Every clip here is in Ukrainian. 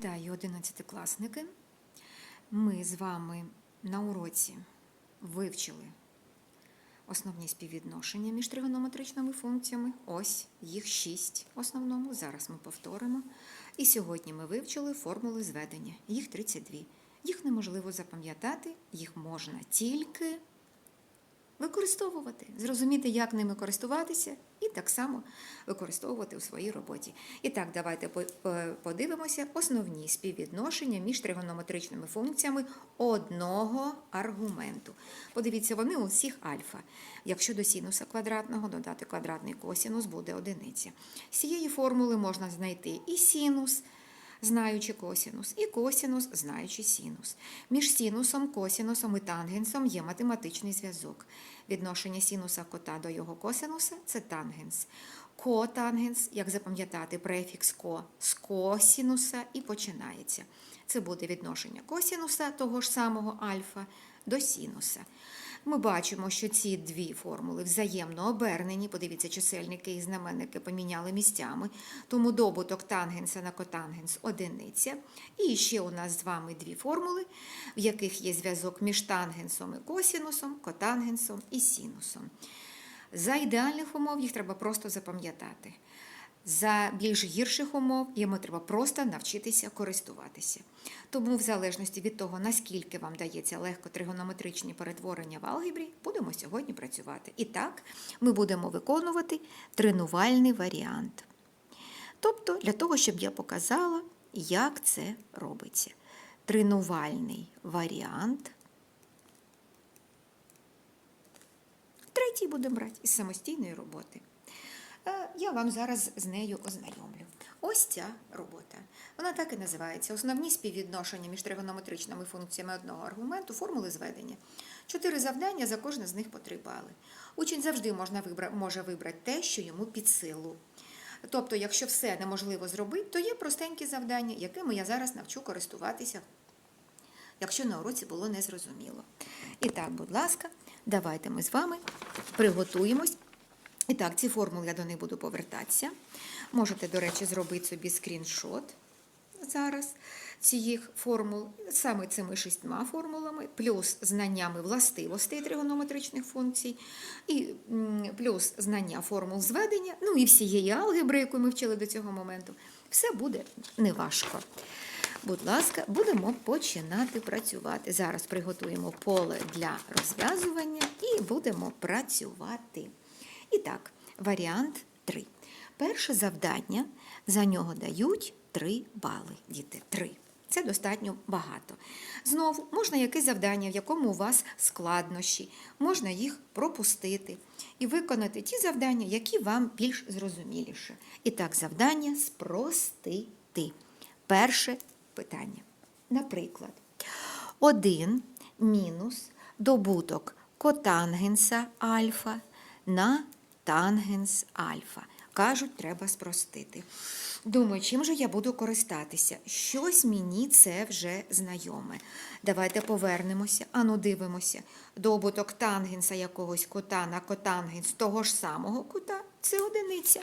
Вітаю, одинадцятикласники. Ми з вами на уроці вивчили основні співвідношення між тригонометричними функціями. Ось їх шість в основному. Зараз ми повторимо. І сьогодні ми вивчили формули зведення. Їх 32. Їх неможливо запам'ятати, їх можна тільки використовувати, зрозуміти, як ними користуватися, і так само використовувати у своїй роботі. І так, давайте по- по- подивимося основні співвідношення між тригонометричними функціями одного аргументу. Подивіться, вони у всіх альфа. Якщо до синуса квадратного додати квадратний косінус, буде одиниця. З цієї формули можна знайти і синус, знаючи косінус, і косінус, знаючи синус. Між синусом, косінусом і тангенсом є математичний зв'язок. Відношення синуса кота до його косинуса це тангенс. Котангенс, як запам'ятати, префікс ко з косінуса і починається. Це буде відношення косінуса того ж самого альфа до синуса. Ми бачимо, що ці дві формули взаємно обернені. Подивіться, чисельники і знаменники поміняли місцями. Тому добуток тангенса на котангенс одиниця. І ще у нас з вами дві формули, в яких є зв'язок між тангенсом і косінусом, котангенсом і синусом. За ідеальних умов їх треба просто запам'ятати. За більш гірших умов йому треба просто навчитися користуватися. Тому, в залежності від того, наскільки вам дається легко тригонометричні перетворення в алгебрі, будемо сьогодні працювати. І так, ми будемо виконувати тренувальний варіант. Тобто, для того, щоб я показала, як це робиться. Тренувальний варіант. Третій будемо брати із самостійної роботи. Е, Я вам зараз з нею ознайомлю. Ось ця робота. Вона так і називається. Основні співвідношення між тригонометричними функціями одного аргументу, формули зведення. Чотири завдання, за кожне з них по три бали. Учень завжди можна вибра... може вибрати те, що йому під силу. Тобто, якщо все неможливо зробити, то є простенькі завдання, якими я зараз навчу користуватися, якщо на уроці було незрозуміло. І так, будь ласка, давайте ми з вами приготуємось. І так, ці формули я до них буду повертатися. Можете, до речі, зробити собі скріншот зараз цих формул, саме цими шістьма формулами, плюс знаннями властивостей тригонометричних функцій, і плюс знання формул зведення, ну і всієї алгебри, яку ми вчили до цього моменту. Все буде неважко. Будь ласка, будемо починати працювати. Зараз приготуємо поле для розв'язування і будемо працювати. І так, варіант 3. Перше завдання, за нього дають 3 бали. Діти, 3. Це достатньо багато. Знову можна якесь завдання, в якому у вас складнощі, можна їх пропустити і виконати ті завдання, які вам більш зрозуміліше. І так, завдання спростити. Перше питання. Наприклад, 1 мінус добуток котангенса альфа на тангенс альфа. Кажуть, треба спростити. Думаю, чим же я буду користатися? Щось мені це вже знайоме. Давайте повернемося, ану дивимося. Добуток тангенса якогось кута на котангенс того ж самого кута це одиниця.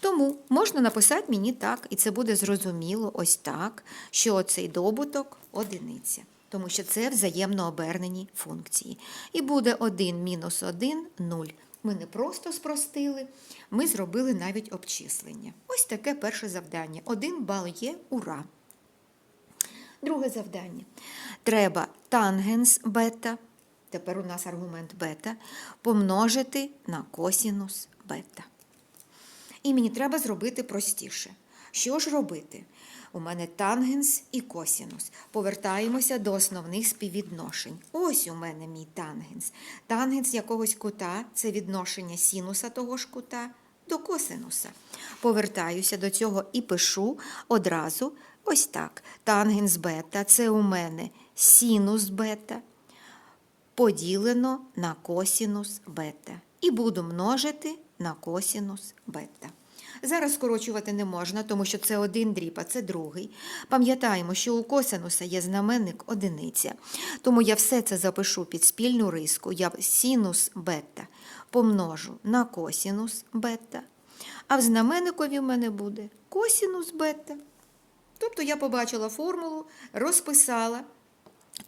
Тому можна написати мені так, і це буде зрозуміло ось так, що оцей добуток одиниця. Тому що це взаємно обернені функції. І буде 1 мінус 1 – 0. Ми не просто спростили, ми зробили навіть обчислення. Ось таке перше завдання. Один бал є, ура! Друге завдання. Треба тангенс бета, тепер у нас аргумент бета, помножити на косінус бета. І мені треба зробити простіше. Що ж робити? У мене тангенс і косінус. Повертаємося до основних співвідношень. Ось у мене мій тангенс. Тангенс якогось кута це відношення синуса того ж кута до косинуса. Повертаюся до цього і пишу одразу ось так. Тангенс бета це у мене синус бета поділено на косінус бета. І буду множити на косінус бета. Зараз скорочувати не можна, тому що це один дріб, а це другий. Пам'ятаємо, що у косинуса є знаменник одиниця. Тому я все це запишу під спільну риску. Я синус бета помножу на косінус бета. А в знаменникові в мене буде косінус бета. Тобто я побачила формулу, розписала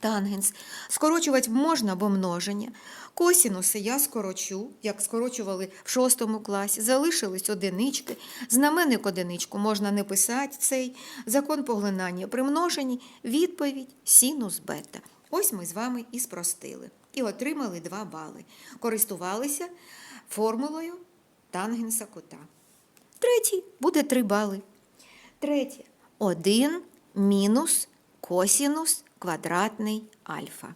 тангенс. Скорочувати можна, бо множення. Косінуси я скорочу, як скорочували в шостому класі. Залишились одинички. Знаменник одиничку можна не писати цей. Закон поглинання при множенні. Відповідь синус бета. Ось ми з вами і спростили. І отримали 2 бали. Користувалися формулою тангенса кута. Третій буде 3 бали. Третє. 1 мінус косінус квадратний альфа.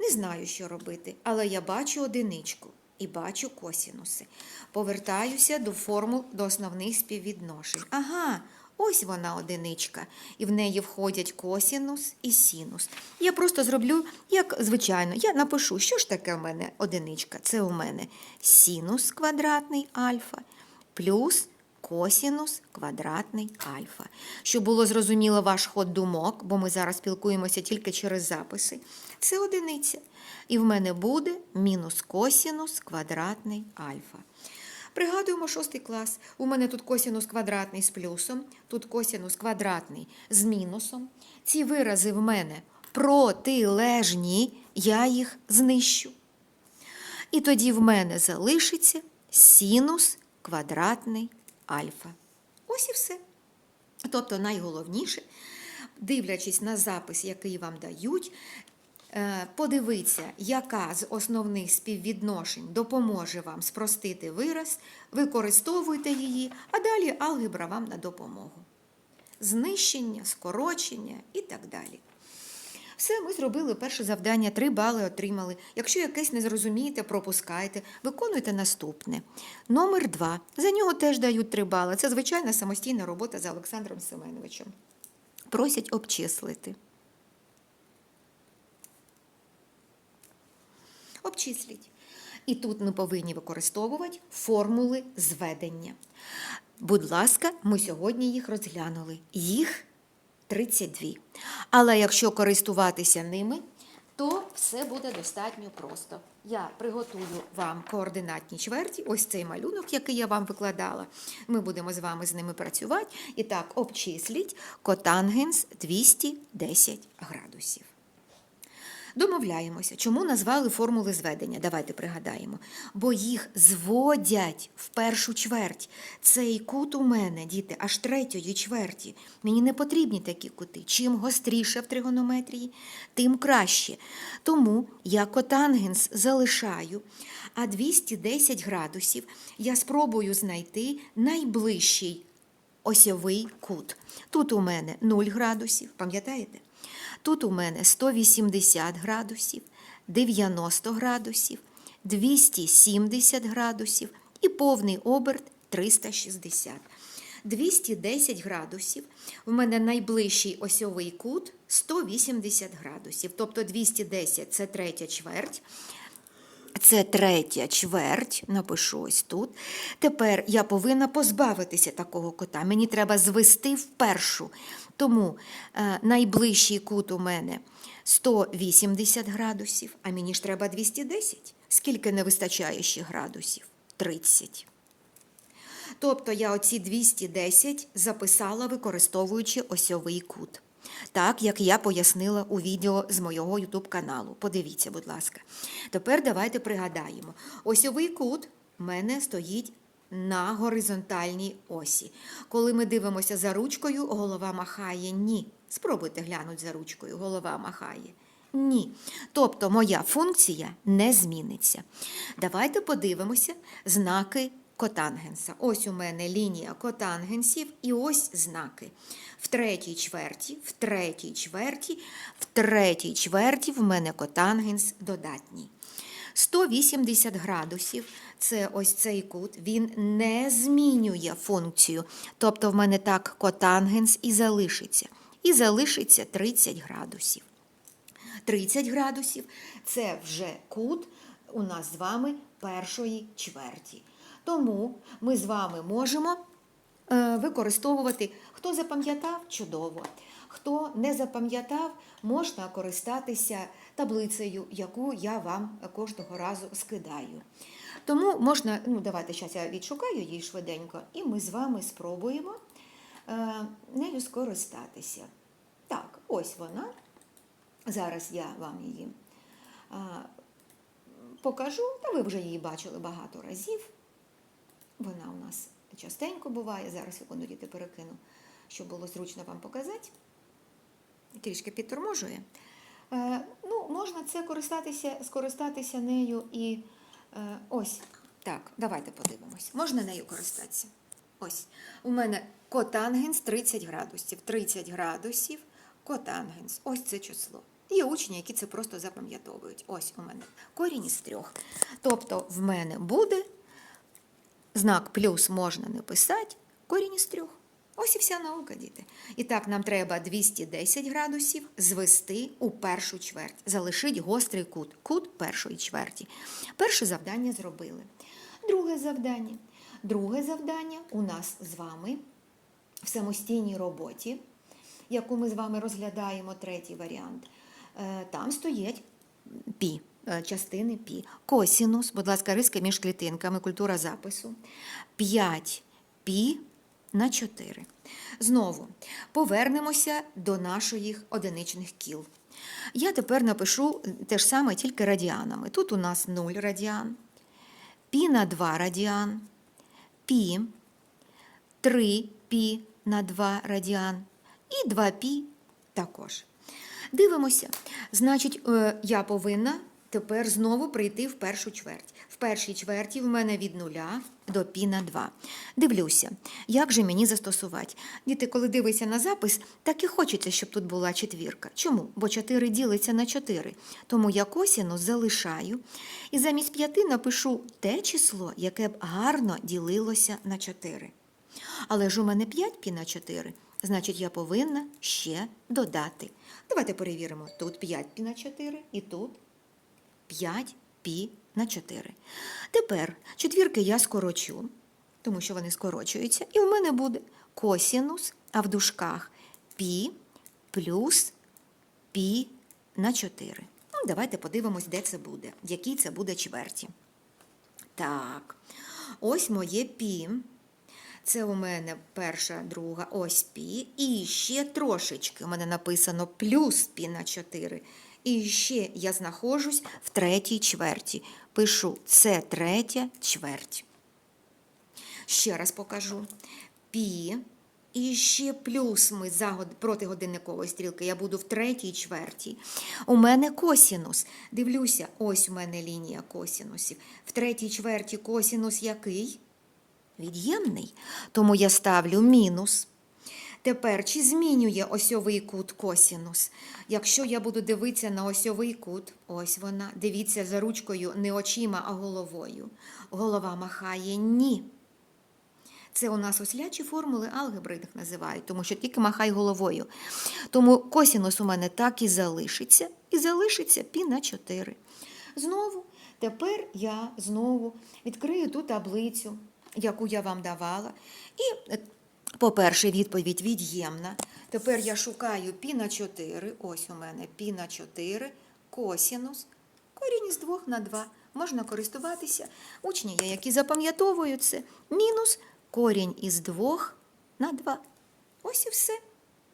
Не знаю, що робити, але я бачу одиничку і бачу косінуси. Повертаюся до формул до основних співвідношень. Ага, ось вона одиничка, і в неї входять косінус і синус. Я просто зроблю, як звичайно, я напишу, що ж таке в мене одиничка. Це у мене синус квадратний альфа плюс косінус квадратний альфа. Щоб було зрозуміло ваш ход думок, бо ми зараз спілкуємося тільки через записи, це одиниця. І в мене буде мінус косінус квадратний альфа. Пригадуємо шостий клас. У мене тут косінус квадратний з плюсом, тут косінус квадратний з мінусом. Ці вирази в мене протилежні, я їх знищу. І тоді в мене залишиться синус квадратний альфа. Ось і все. Тобто найголовніше, дивлячись на запис, який вам дають, е, подивіться, яка з основних співвідношень допоможе вам спростити вираз, використовуйте її, а далі алгебра вам на допомогу. Знищення, скорочення і так далі. Все, ми зробили перше завдання, три бали отримали. Якщо якесь не зрозумієте, пропускайте, виконуйте наступне. Номер два. За нього теж дають три бали. Це звичайна самостійна робота за Олександром Семеновичем. Просять обчислити. Обчисліть. І тут ми повинні використовувати формули зведення. Будь ласка, ми сьогодні їх розглянули. Їх 32. Але якщо користуватися ними, то все буде достатньо просто. Я приготую вам координатні чверті, ось цей малюнок, який я вам викладала. Ми будемо з вами з ними працювати. І так, обчисліть котангенс 210 градусів. Домовляємося, чому назвали формули зведення. Давайте пригадаємо. Бо їх зводять в першу чверть. Цей кут у мене, діти, аж третьої чверті. Мені не потрібні такі кути. Чим гостріше в тригонометрії, тим краще. Тому я котангенс залишаю, а 210 градусів я спробую знайти найближчий осьовий кут. Тут у мене 0 градусів, пам'ятаєте? Тут у мене 180 градусів, 90 градусів, 270 градусів і повний оберт 360. 210 градусів. У мене найближчий осьовий кут 180 градусів. Тобто 210 це третя чверть. Це третя чверть, напишу ось тут. Тепер я повинна позбавитися такого кота. Мені треба звести в першу. Тому е, найближчий кут у мене 180 градусів, а мені ж треба 210. Скільки не вистачає ще градусів? 30. Тобто я оці 210 записала, використовуючи осьовий кут. Так, як я пояснила у відео з моєго YouTube каналу. Подивіться, будь ласка. Тепер давайте пригадаємо. Осьовий кут в мене стоїть на горизонтальній осі. Коли ми дивимося за ручкою, голова махає ні. Спробуйте глянути за ручкою, голова махає. Ні. Тобто моя функція не зміниться. Давайте подивимося знаки котангенса. Ось у мене лінія котангенсів і ось знаки. В третій чверті, в третій чверті, в третій чверті в мене котангенс додатній. 180 градусів це ось цей кут, він не змінює функцію. Тобто в мене так котангенс і залишиться. І залишиться 30 градусів. 30 градусів це вже кут у нас з вами першої чверті. Тому ми з вами можемо е, використовувати, хто запам'ятав чудово. Хто не запам'ятав, можна користатися таблицею, яку я вам кожного разу скидаю. Тому можна, ну давайте зараз я відшукаю її швиденько, і ми з вами спробуємо е, нею скористатися. Так, ось вона. Зараз я вам її е, покажу, та ви вже її бачили багато разів. Вона у нас частенько буває. Зараз діти перекину, щоб було зручно вам показати. Трішки підторможує. Е, ну, можна це користатися, скористатися нею і ось так. Давайте подивимось. Можна нею користатися. Ось. У мене котангенс 30 градусів. 30 градусів котангенс. Ось це число. Є учні, які це просто запам'ятовують. Ось у мене корінь із трьох. Тобто в мене буде знак плюс можна не писати, корінь із трьох. Ось і вся наука, діти. І так, нам треба 210 градусів звести у першу чверть. Залишить гострий кут, кут першої чверті. Перше завдання зробили. Друге завдання. Друге завдання у нас з вами в самостійній роботі, яку ми з вами розглядаємо, третій варіант. Е, Там стоять пі, е, частини пі. Косінус, будь ласка, риска між клітинками, культура запису. 5 пі на 4. Знову повернемося до наших одиничних кіл. Я тепер напишу те ж саме, тільки радіанами. Тут у нас 0 радіан, пі на 2 радіан, пі, 3 пі на 2 радіан і 2 пі також. Дивимося. Значить, е, я повинна тепер знову прийти в першу чверть. Першій чверті в мене від нуля до пі на 2. Дивлюся, як же мені застосувати. Діти, коли дивишся на запис, так і хочеться, щоб тут була четвірка. Чому? Бо 4 ділиться на 4. Тому я косінус залишаю і замість 5 напишу те число, яке б гарно ділилося на 4. Але ж у мене 5 пі на 4, значить я повинна ще додати. Давайте перевіримо. Тут 5 пі на 4 і тут 5 пі на 4. Тепер четвірки я скорочу, тому що вони скорочуються, і в мене буде косінус, а в дужках пі плюс пі на 4. Ну, давайте подивимось, де це буде, в якій це буде чверті. Так, ось моє пі. Це у мене перша, друга, ось пі. І ще трошечки у мене написано плюс пі на 4. І ще я знаходжусь в третій чверті. Пишу це третя чверть. Ще раз покажу. Пі. І ще плюс ми за проти годинникової стрілки. Я буду в третій чверті. У мене косінус. Дивлюся, ось у мене лінія косінусів. В третій чверті косінус який? Від'ємний. Тому я ставлю мінус. Тепер, чи змінює осьовий кут косінус? Якщо я буду дивитися на осьовий кут, ось вона, дивіться за ручкою не очима, а головою. Голова махає ні. Це у нас ослячі формули алгебри їх називають, тому що тільки махай головою. Тому косінус у мене так і залишиться, і залишиться пі на 4. Знову, тепер я знову відкрию ту таблицю, яку я вам давала. І, по-перше, відповідь від'ємна. Тепер я шукаю пі на 4. Ось у мене пі на 4, косінус, корінь із 2 на 2. Можна користуватися. Учні є, які запам'ятовують це. Мінус корінь із 2 на 2. Ось і все.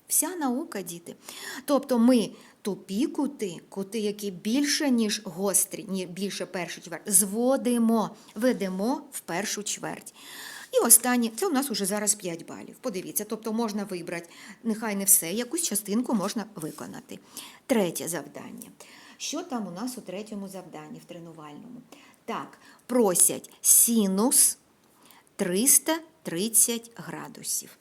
Вся наука, діти. Тобто ми тупі кути, кути, які більше, ніж гострі, ні більше першої чверть, зводимо, ведемо в першу чверть. І останнє, це у нас уже зараз 5 балів. Подивіться, тобто можна вибрати, нехай не все, якусь частинку можна виконати. Третє завдання. Що там у нас у третьому завданні в тренувальному? Так, просять синус 330 градусів.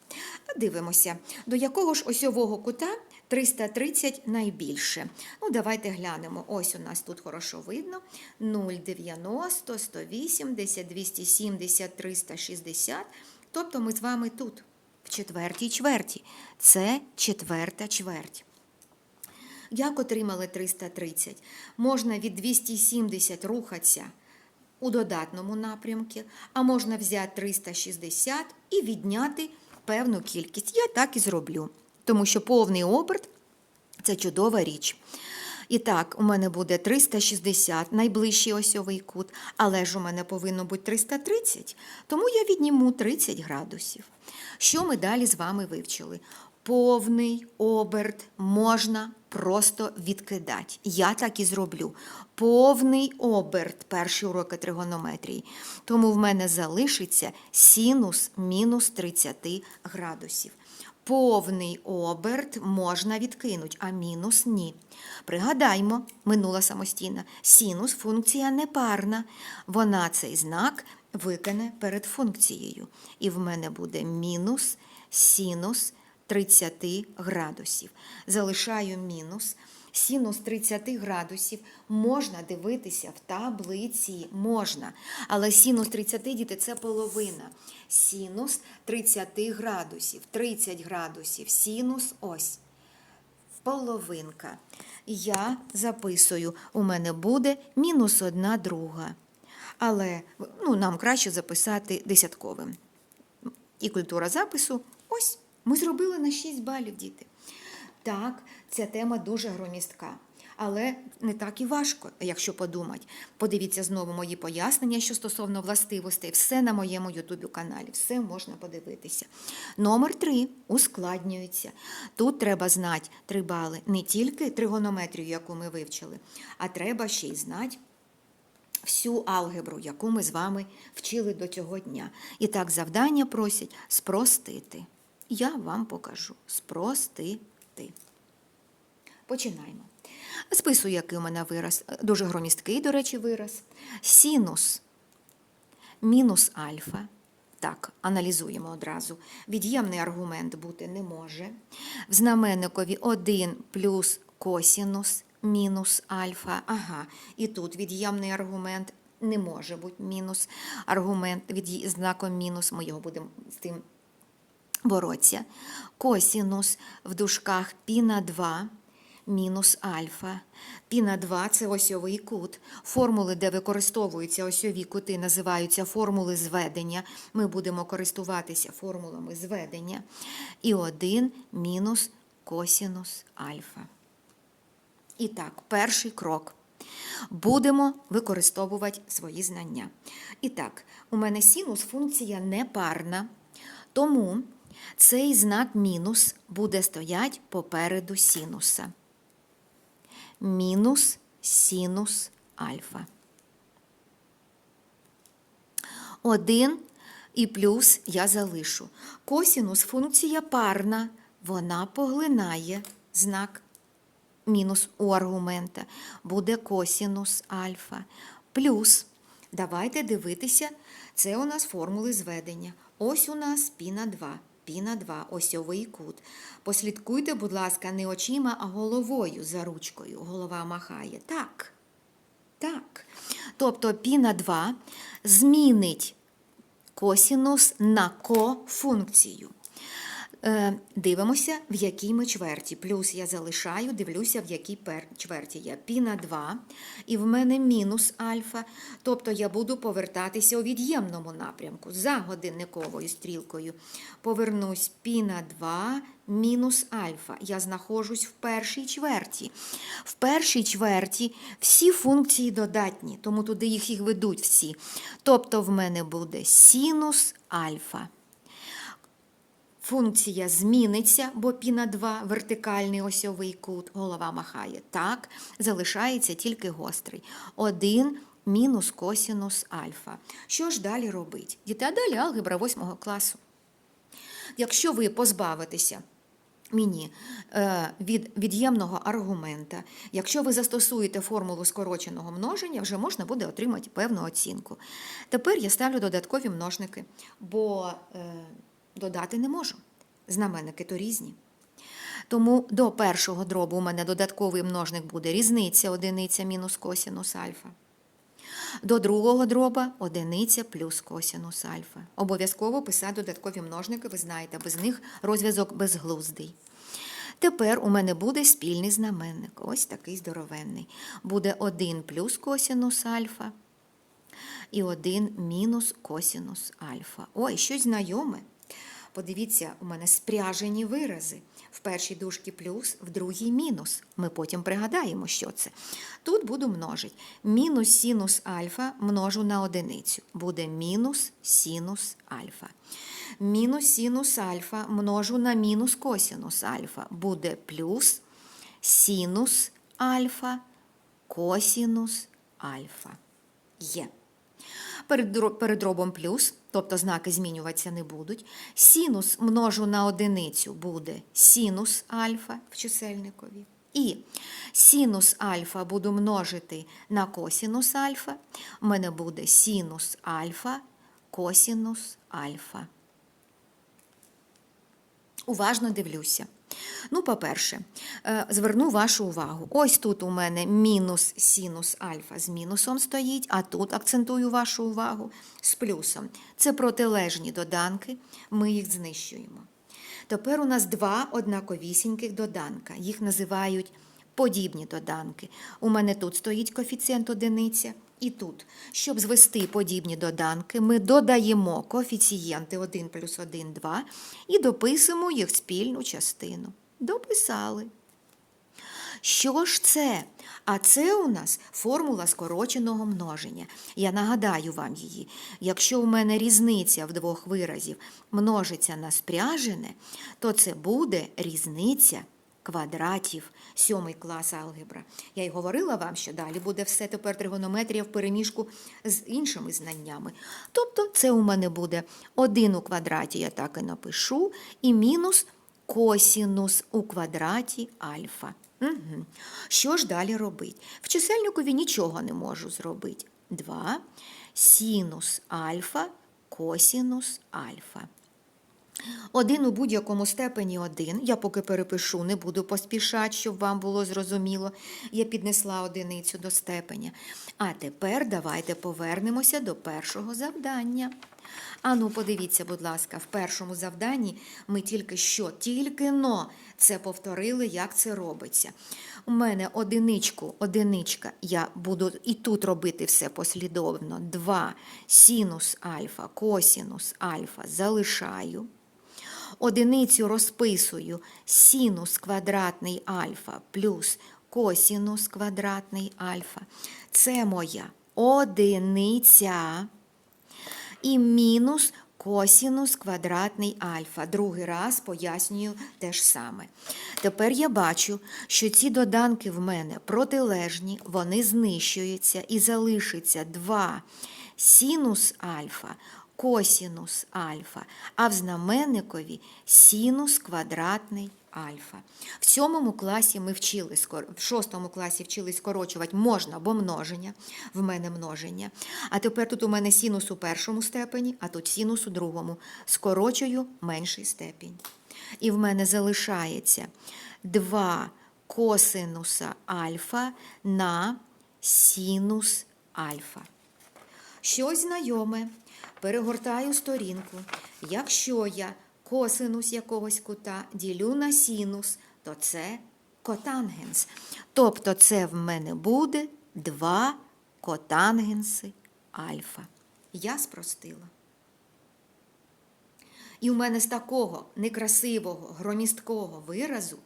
Дивимося, до якого ж осьового кута 330 найбільше. Ну, давайте глянемо. Ось у нас тут хорошо видно. 0,90, 180, 270, 360. Тобто ми з вами тут, в четвертій чверті. Це четверта чверть. Як отримали 330? Можна від 270 рухатися у додатному напрямку, а можна взяти 360 і відняти певну кількість. Я так і зроблю, тому що повний оберт це чудова річ. І так, у мене буде 360, найближчий осьовий кут, але ж у мене повинно бути 330, тому я відніму 30 градусів. Що ми далі з вами вивчили? Повний оберт можна просто відкидати. Я так і зроблю. Повний оберт перші уроки тригонометрії. Тому в мене залишиться синус мінус 30 градусів. Повний оберт можна відкинути, а мінус ні. Пригадаймо, минула самостійна, синус функція непарна. Вона цей знак викине перед функцією. І в мене буде мінус синус 30 градусів. Залишаю мінус. Синус 30 градусів можна дивитися в таблиці, можна. Але синус 30, діти, це половина. Синус 30 градусів, 30 градусів, синус ось. Половинка. Я записую, у мене буде мінус одна друга. Але ну, нам краще записати десятковим. І культура запису ось ми зробили на 6 балів, діти. Так, ця тема дуже громістка, але не так і важко, якщо подумати. Подивіться знову мої пояснення, що стосовно властивостей, все на моєму ютубі каналі, все можна подивитися. Номер 3 ускладнюється. Тут треба знати 3 бали не тільки тригонометрію, яку ми вивчили, а треба ще й знати. Всю алгебру, яку ми з вами вчили до цього дня. І так завдання просять спростити. Я вам покажу спростити. Починаємо. Списую, який у мене вираз. Дуже громісткий, до речі, вираз. Синус мінус альфа. Так, аналізуємо одразу. Від'ємний аргумент бути не може. В знаменникові 1 плюс косінус мінус альфа. Ага, і тут від'ємний аргумент не може бути мінус аргумент від знаком мінус. Ми його будемо з тим боротися. Косінус в дужках пі на 2 мінус альфа. Пі на 2 – це осьовий кут. Формули, де використовуються осьові кути, називаються формули зведення. Ми будемо користуватися формулами зведення. І 1 мінус косінус альфа. І так, перший крок. Будемо використовувати свої знання. І так, у мене синус функція непарна, тому цей знак мінус буде стоять попереду синуса. Мінус синус альфа. Один і плюс я залишу. Косінус функція парна, вона поглинає знак мінус у аргумента. Буде косінус альфа. Плюс, давайте дивитися, це у нас формули зведення. Ось у нас пі на 2. Пі на 2, осьовий кут. Послідкуйте, будь ласка, не очима, а головою за ручкою. Голова махає. Так. Так. Тобто піна 2 змінить косінус на кофункцію. Е, Дивимося, в якій ми чверті. Плюс я залишаю, дивлюся, в якій пер... чверті я. Пі на 2, і в мене мінус альфа. Тобто я буду повертатися у від'ємному напрямку за годинниковою стрілкою. Повернусь пі на 2 мінус альфа. Я знаходжусь в першій чверті. В першій чверті всі функції додатні, тому туди їх їх ведуть всі. Тобто в мене буде синус альфа. Функція зміниться, бо пі на 2 вертикальний осьовий кут, голова махає. Так, залишається тільки гострий. 1 мінус косінус альфа. Що ж далі робить? Діти, а далі алгебра 8 класу. Якщо ви позбавитеся мені е, від від'ємного аргумента, якщо ви застосуєте формулу скороченого множення, вже можна буде отримати певну оцінку. Тепер я ставлю додаткові множники, бо е, додати не можу. Знаменники то різні. Тому до першого дробу у мене додатковий множник буде різниця одиниця мінус косінус альфа. До другого дроба одиниця плюс косінус альфа. Обов'язково писати додаткові множники, ви знаєте, без них розв'язок безглуздий. Тепер у мене буде спільний знаменник, ось такий здоровенний. Буде 1 плюс косінус альфа і 1 мінус косінус альфа. Ой, щось знайоме. Подивіться, у мене спряжені вирази. В першій дужці плюс, в другій мінус. Ми потім пригадаємо, що це. Тут буду множити. Мінус синус альфа множу на одиницю. Буде мінус синус альфа. Мінус синус альфа множу на мінус косінус альфа. Буде плюс синус альфа, косінус альфа. Є. Перед, дробом плюс, тобто знаки змінюватися не будуть. Синус множу на одиницю буде синус альфа в чисельникові. І синус альфа буду множити на косінус альфа. У мене буде синус альфа, косінус альфа. Уважно дивлюся. Ну, по-перше, е, зверну вашу увагу. Ось тут у мене мінус синус альфа з мінусом стоїть, а тут акцентую вашу увагу з плюсом. Це протилежні доданки, ми їх знищуємо. Тепер у нас два однаковісіньких доданка. Їх називають подібні доданки. У мене тут стоїть коефіцієнт одиниця, і тут. Щоб звести подібні доданки, ми додаємо коефіцієнти 1 плюс 1, 2 і дописуємо їх спільну частину. Дописали. Що ж це? А це у нас формула скороченого множення. Я нагадаю вам її. Якщо у мене різниця в двох виразів множиться на спряжене, то це буде різниця квадратів. Сьомий клас алгебра. Я й говорила вам, що далі буде все тепер тригонометрія в переміжку з іншими знаннями. Тобто це у мене буде 1 у квадраті, я так і напишу, і мінус косінус у квадраті альфа. Угу. Що ж далі робити? В чисельникові нічого не можу зробити. 2 синус альфа, косінус альфа. Один у будь-якому степені один. Я поки перепишу, не буду поспішати, щоб вам було зрозуміло. Я піднесла одиницю до степеня. А тепер давайте повернемося до першого завдання. Ану, подивіться, будь ласка, в першому завданні ми тільки що, тільки но це повторили, як це робиться. У мене одиничку, одиничка, я буду і тут робити все послідовно. 2 синус альфа, косінус альфа залишаю. Одиницю розписую синус квадратний альфа плюс косінус квадратний альфа. Це моя одиниця і мінус косінус квадратний альфа. Другий раз пояснюю те ж саме. Тепер я бачу, що ці доданки в мене протилежні, вони знищуються і залишиться 2 синус альфа, косінус альфа, а в знаменникові синус квадратний альфа. В сьомому класі ми вчили, в шостому класі вчили скорочувати можна, бо множення, в мене множення. А тепер тут у мене синус у першому степені, а тут синус у другому. Скорочую менший степінь. І в мене залишається 2 косинуса альфа на синус альфа. Щось знайоме. Перегортаю сторінку. Якщо я косинус якогось кута ділю на синус, то це котангенс. Тобто це в мене буде 2 котангенси альфа. Я спростила. І у мене з такого некрасивого, громісткого виразу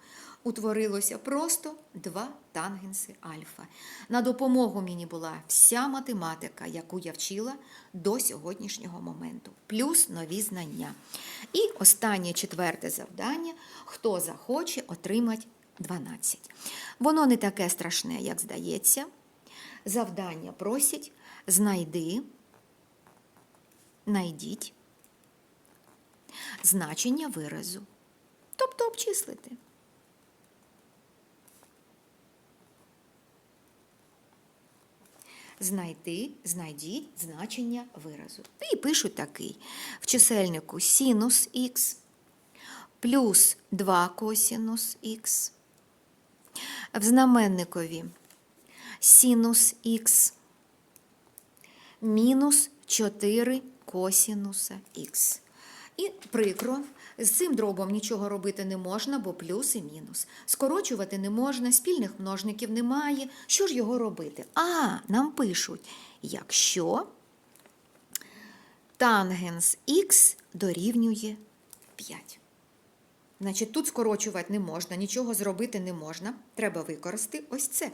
утворилося просто два тангенси альфа. На допомогу мені була вся математика, яку я вчила до сьогоднішнього моменту, плюс нові знання. І останнє четверте завдання: хто захоче, отримать 12. Воно не таке страшне, як здається. Завдання просять знайди, найдіть значення виразу, тобто обчислити. Знайти, знайдіть значення виразу. І пишуть такий. В чисельнику синус х плюс 2 косінус х. В знаменникові синус х мінус 4 косінуса х. І прикро, з цим дробом нічого робити не можна, бо плюс і мінус. Скорочувати не можна, спільних множників немає. Що ж його робити? А, нам пишуть, якщо тангенс х дорівнює 5. Значить, тут скорочувати не можна, нічого зробити не можна. Треба використати ось це.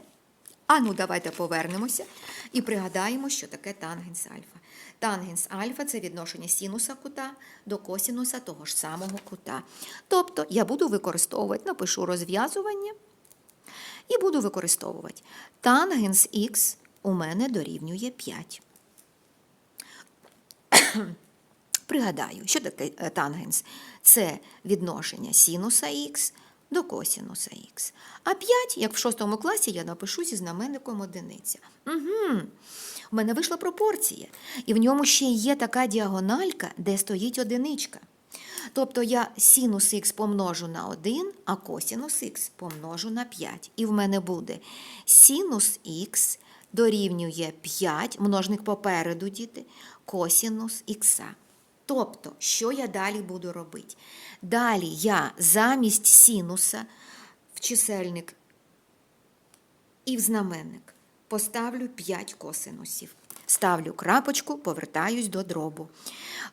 А ну, давайте повернемося і пригадаємо, що таке тангенс альфа. Тангенс альфа це відношення синуса кута до косінуса того ж самого кута. Тобто я буду використовувати, напишу розв'язування і буду використовувати. Тангенс х у мене дорівнює 5. Пригадаю, що таке е, тангенс? Це відношення синуса х до косінуса х. А 5, як в шостому класі, я напишу зі знаменником одиниця. Угу. У мене вийшла пропорція. І в ньому ще є така діагональка, де стоїть одиничка. Тобто я синус х помножу на 1, а косінус х помножу на 5. І в мене буде синус х дорівнює 5, множник попереду діти, косінус х. Тобто, що я далі буду робити? Далі я замість синуса в чисельник і в знаменник поставлю 5 косинусів. Ставлю крапочку, повертаюсь до дробу.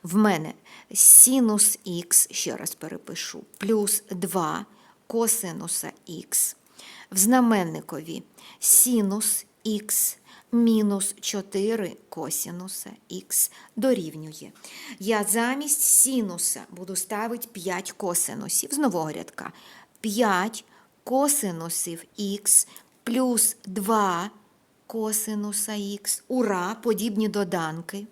В мене синус х, ще раз перепишу, плюс 2 косинуса х. В знаменникові синус х мінус 4 косінуса х дорівнює. Я замість синуса буду ставити 5 косинусів з нового рядка. 5 косинусів х плюс 2 косинуса х. Ура, подібні доданки.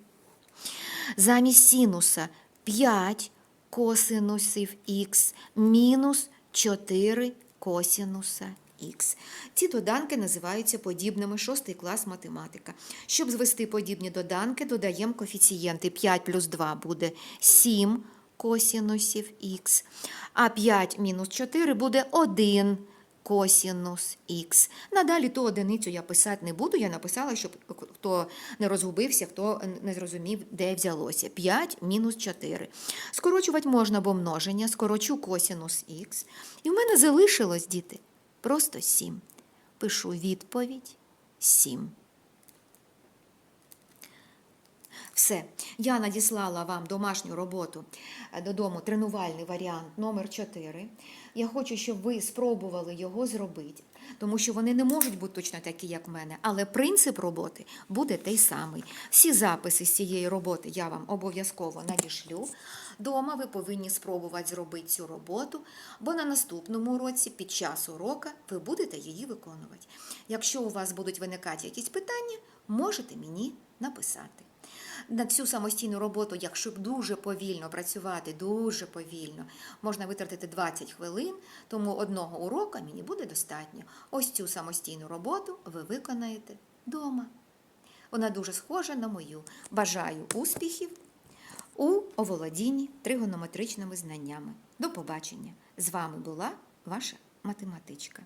Замість синуса 5 косинусів х мінус 4 косинуса х. Ці доданки називаються подібними 6 клас математика. Щоб звести подібні доданки, додаємо коефіцієнти 5 плюс 2 буде 7 косинусів х, а 5 мінус 4 буде 1 косінус х. Надалі ту одиницю я писати не буду. Я написала, щоб хто не розгубився, хто не зрозумів, де взялося. 5 мінус 4. Скорочувати можна, бо множення, скорочу косінус х. І в мене залишилось, діти, просто 7. Пишу відповідь 7. Все, я надіслала вам домашню роботу е, додому, тренувальний варіант номер 4. Я хочу, щоб ви спробували його зробити, тому що вони не можуть бути точно такі, як в мене, але принцип роботи буде той самий. Всі записи з цієї роботи я вам обов'язково надішлю. Дома ви повинні спробувати зробити цю роботу, бо на наступному уроці, під час урока, ви будете її виконувати. Якщо у вас будуть виникати якісь питання, можете мені написати. На цю самостійну роботу, якщо дуже повільно працювати, дуже повільно, можна витратити 20 хвилин, тому одного урока мені буде достатньо. Ось цю самостійну роботу ви виконаєте вдома. Вона дуже схожа на мою. Бажаю успіхів у оволодінні тригонометричними знаннями. До побачення! З вами була ваша математичка.